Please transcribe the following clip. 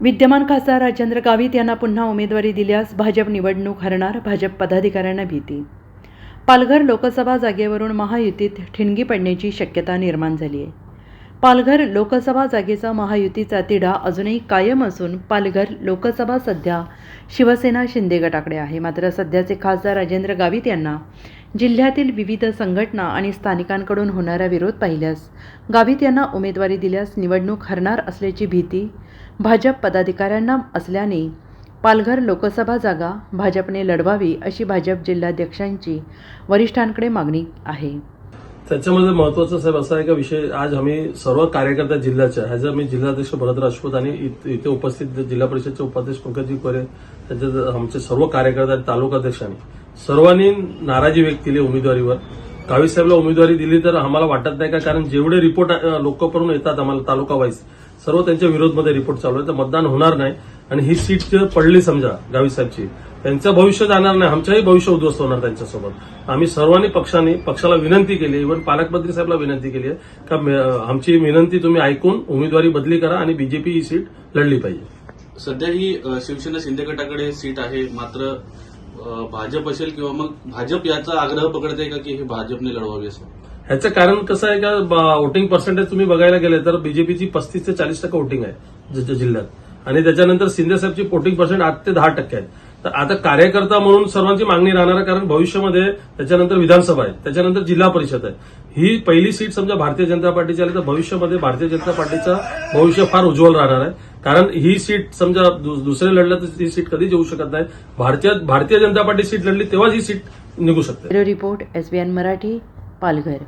विद्यमान खासदार राजेंद्र गावित यांना पुन्हा उमेदवारी दिल्यास भाजप निवडणूक हरणार भाजप पदाधिकाऱ्यांना भीती. पालघर लोकसभा जागेवरून महायुतीत ठिणगी पडण्याची शक्यता निर्माण झाली आहे पालघर लोकसभा जागेचा महायुतीचा तिढा अजूनही कायम असून पालघर लोकसभा सध्या शिवसेना शिंदे गटाकडे आहे. मात्र सध्याचे खासदार राजेंद्र गावित यांना जिल्ह्यातील विविध संघटना आणि स्थानिकांकडून होणारा विरोध पाहिल्यास गावित यांना उमेदवारी दिल्यास निवडणूक हरणार असल्याची भीती भाजप पदाधिकाऱ्यांना असल्याने पालघर लोकसभा जागा भाजपने लढवावी अशी भाजप जिल्हाध्यक्षांची वरिष्ठांकडे मागणी आहे. त्याच्यामध्ये महत्त्वाचा साहेब असा आहे का विषय आज आम्ही सर्व कार्यकर्ता जिल्ह्याच्या ह्याचं आम्ही जिल्हाध्यक्ष भरत राजपूत आणि इथे उपस्थित जिल्हा परिषदचे उपाध्यक्ष पंकजी कोरे त्याच्यात आमचे सर्व कार्यकर्ते आणि तालुकाध्यक्षांनी सर्वांनी नाराजी व्यक्त केली उमेदवारीवर. गावी साहेबला उमेदवारी दिली तर आम्हाला वाटत नाही का? कारण जेवढे रिपोर्ट लोक करून येतात आम्हाला तालुका वाईज सर्व त्यांच्या विरोधमध्ये रिपोर्ट चालू आहे. तर मतदान होणार नाही. आणि ही सीट जर पडली समजा गावी साहेबची. त्यांचं भविष्य जाणार नाही. आमचंही भविष्य उद्ध्वस्त होणार त्यांच्यासोबत. आम्ही सर्वांनी पक्षाने पक्षाला विनंती केली. इव्हन पालकमंत्री साहेबला विनंती केली आहे. का आमची विनंती तुम्ही ऐकून उमेदवारी बदली करा आणि बीजेपी ही सीट लढली पाहिजे. सध्या ही शिवसेना शिंदे गटाकडे सीट आहे. मात्र भाजप असेल किंवा मग भाजप याचा आग्रह पकडते का की हे भाजपने लढवावी असं? ह्याचं कारण कसं आहे का वोटिंग पर्सेंटेज तुम्ही बघायला गेले तर बीजेपीची पस्तीस ते चाळीस टक्के वोटिंग आहे जिल्ह्यात. आणि त्याच्यानंतर शिंदे साहेबची वोटिंग पर्सेंट आठ ते दहा टक्के आहे. तर आता कार्यकर्ता म्हणून सर्वांची मागणी राहणार आहे कारण भविष्यामध्ये त्याच्यानंतर विधानसभा आहे त्याच्यानंतर जिल्हा परिषद आहे. ही पहिली सीट समजा भारतीय जनता पार्टीची आली तर भविष्यामध्ये भारतीय जनता पार्टीचं भविष्य फार उज्ज्वल राहणार आहे. कारण ही सीट समजा दुसरे लढलं तर ही सीट कधी येऊ शकत नाही. भारतीय भारतीय जनता पार्टी सीट लढली तेव्हाच ही सीट निघू शकते. Report SBN Marathi Palghar.